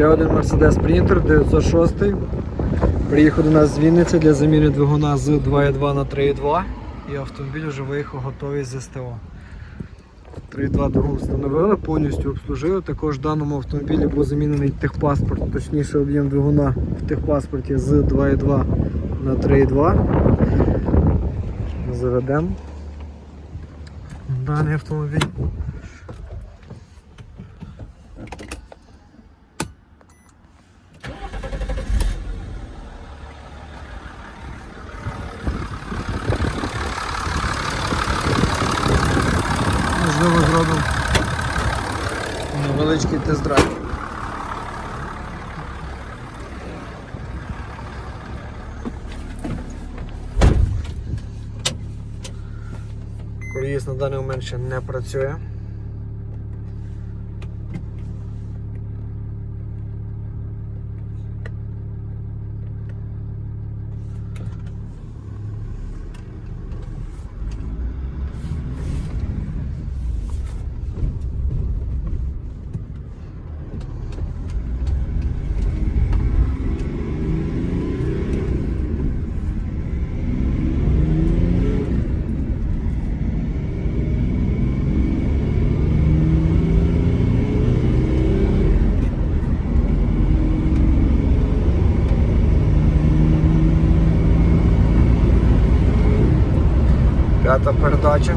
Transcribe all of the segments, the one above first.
Ще один Mercedes Sprinter 906. Приїхав до нас з Вінниці для заміни двигуна з 2.2 на 3.2 і автомобіль вже виїхав готовий з СТО. 3.2 двигун встановили, повністю обслужили. Також в даному автомобілі був замінений техпаспорт, точніше об'єм двигуна в техпаспорті з 2.2 на 3.2. Заведемо даний автомобіль. Можливо, зробимо невеличкий тест-драйв. Коліс на даний момент ще не працює. П'ята передача.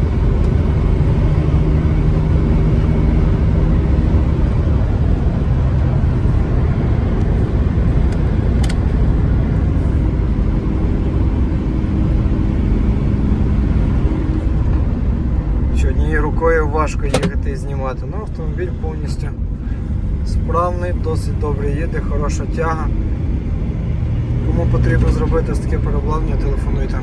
Що рукою важко їхати і знімати. Ну, автомобіль повністю справний, досить добре їде, хороша тяга. Кому потрібно зробити таке переобладнання, телефонуйте.